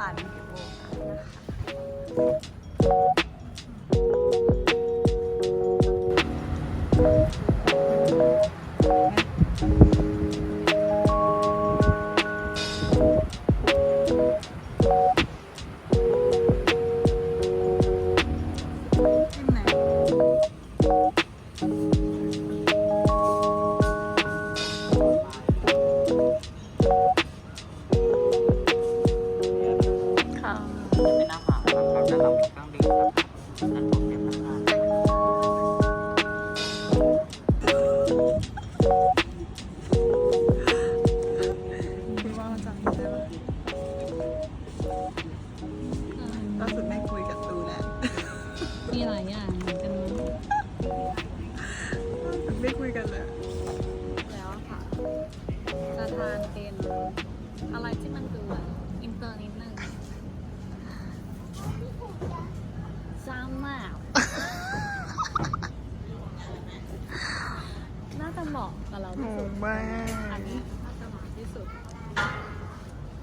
่านนะคะ คิดว่ามันจะมีได้ไหมล่าสุดแม่คุยกับตูแล้วมีหลายอย่างเหมือนกันเนอะล่าสุดไม่คุยกันแล้วแล้วค่ะจะทานเป็นอะไรที่มันดูแบบอินเตอร์นิดนึงซ้ำ มาก น่าจะเหมาะกับเราโอ้ที่สุดมาอันนี้น่าจะเหมาะที่สุด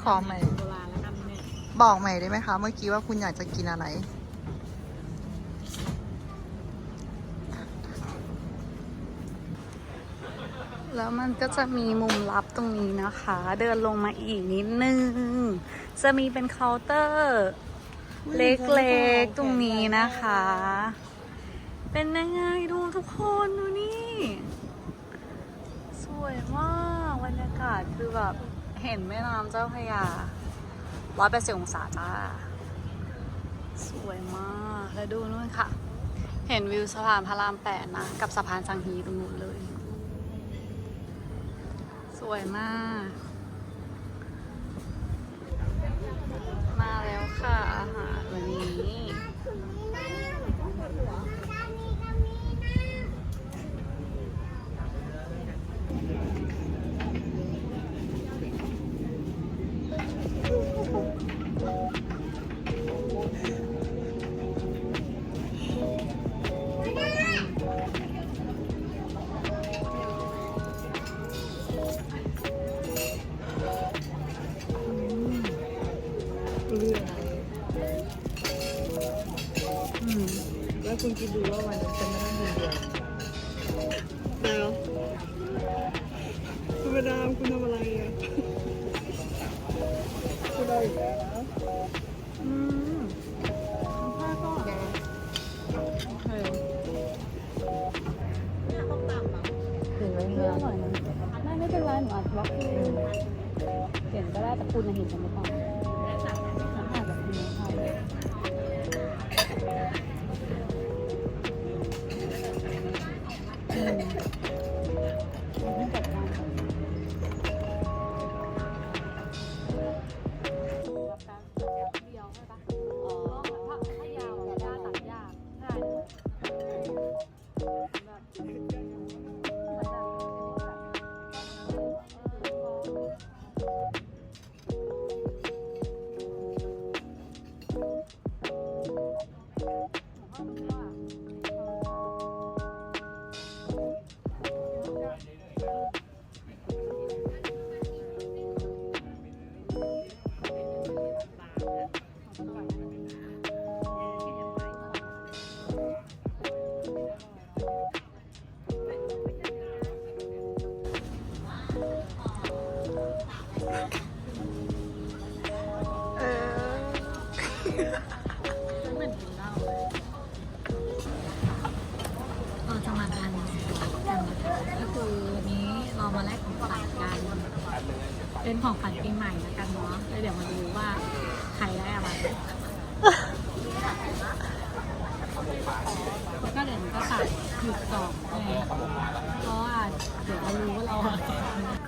ขอใหม่ โบราณแล้วกันเนี่ยบอกใหม่ได้ไหมคะ เมื่อกี้ว่าคุณอยากจะกินอะไร แล้วมันก็จะมีมุมลับตรงนี้นะคะ เดินลงมาอีกนิดนึง จะมีเป็นเคาน์เตอร์ เล็กๆ ตรงนี้นะคะ เป็นยังไงดูทุกคนดูนี่ สวยมากบรรยากาศคือแบบ เห็นแม่น้ำเจ้าพระยาร้อยแปดสิบองศาจ้า สวยมาก แล้วดูนู่นค่ะ เห็นวิวสะพานพระรามแปดนะ กับสะพานสังฮีตรงนู้นเลย สวยมาก คุณคิดดูว่าวันนั้นฉันไม่ต้องกินเดียวแล้วคุณมาดามคุณทำอะไรอะคุณเอาอีกแล้วอืมเอาผ้าก่อนโอเคเห็นไหมเรื่ออร่อยนะไม่ไม่เป็นไรหนูอัดบล็อกเองเห็นก็ได้แต่คุณน่ะเห็นฉันไม่พอฉัน นี้เรามาแลกของขวัญกัน เป็นของขวัญปีใหม่แล้วกันเนาะแล้วเดี๋ยวมาดูว่าใครได้อะไร แล้วก็เดี๋ยวมันก็ตัดหยุดกล่องไหเพราะว่าเดี๋ยวเรารู้ว่าเราอะ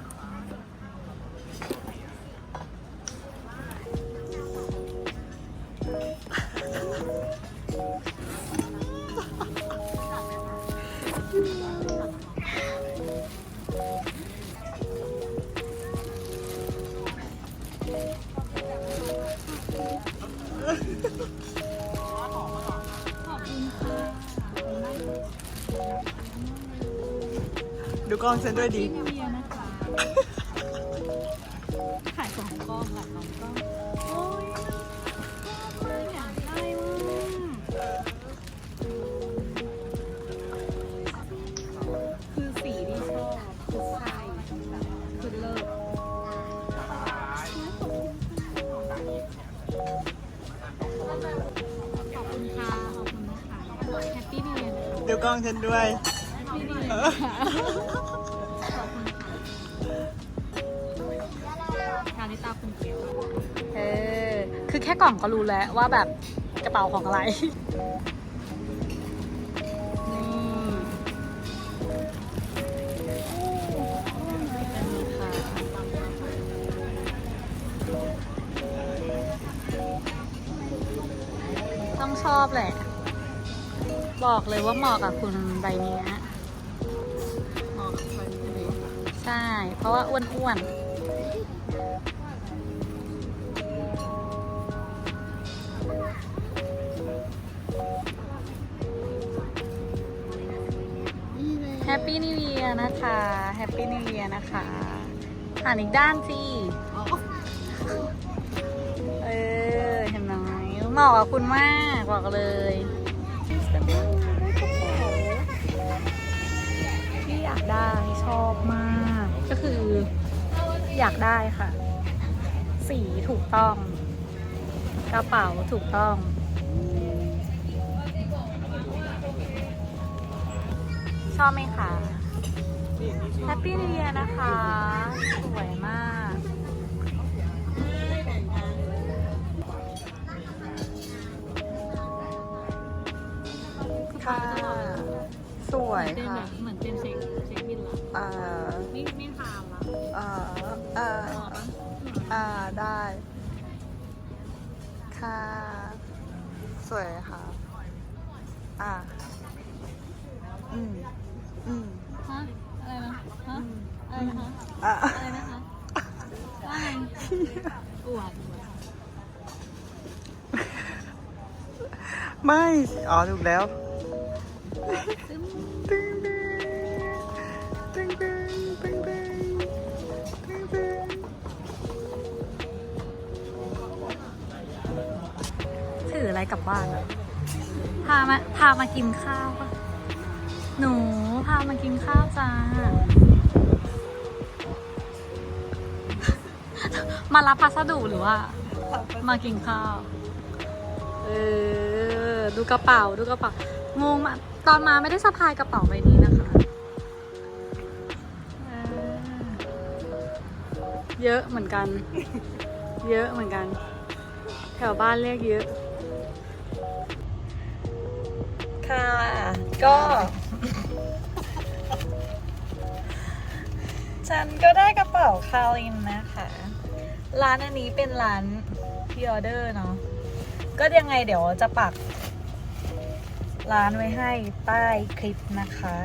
กล้องฉันด้วยดิถ่ายสองกล้องหลัสองกล้องโอ้ยน่ารักมากอยากได้มากคือสีที่ชอบคือใช่คือเลิศขอบคุณค่ะขอบคุณนะคะแฮปปี้เรียน ดูกล้องฉันด้วย เออชาลิตาคุณเกียวเออ คือแค่กล่องก็รู้แล้วว่าแบบกระเป๋าของอะไร นี่นี่ค่ะ ต้องชอบแหละ บอกเลยว่าเหมาะกับคุณใบเนี้ย ช่ เพราะว่าอ้วนๆนี่เลยแฮปปี้นิวเ a ียร์นะคะแฮปปี้นิวเ a ียร์นะคะหันอีกด้านสิอ๋อเออ เห็นไหมเหมาะกับคุณมากบอกเลยที่อยากได้ชอบมาก ก็คืออยากได้ค่ะ สีถูกต้อง กระเป๋าถูกต้อง ชอบไหมคะแฮปปี้นิวเ a ียนะคะ สวยมาก ค่ะ สวยค่ะเหมือนเป็นเช็คเช็คบินละอ่าไม่ไม่ทามละอ่าอ่าอ่าได้ ค่ะ สวยค่ะ อ่าอืมอืมฮะอะไรนะฮะอะไรนะคะอะอะไรนะคะว่าไงอวดอวดไม่ อ๋อ ถูกแล้ว กลับบ้านอะพามาพามากินข้าวปะหนูพามากินข้าวจ้า มารับพัสดุหรือว่า มากินข้าว เออ ดูกระเป๋าดูกระเป๋างงมาตอนมาไม่ได้สะพายกระเป๋าใบนี้นะคะเออเยอะเหมือนกัน เยอะเหมือนกัน แถวบ้านเรียกเยอะ ค่ะ ก็ฉันก็ได้กระเป๋าคารินนะคะ ร้านอันนี้เป็นร้านพิออเดอร์เนาะ ก็ยังไงเดี๋ยวจะปัก ร้านไว้ให้ใต้คลิปนะคะ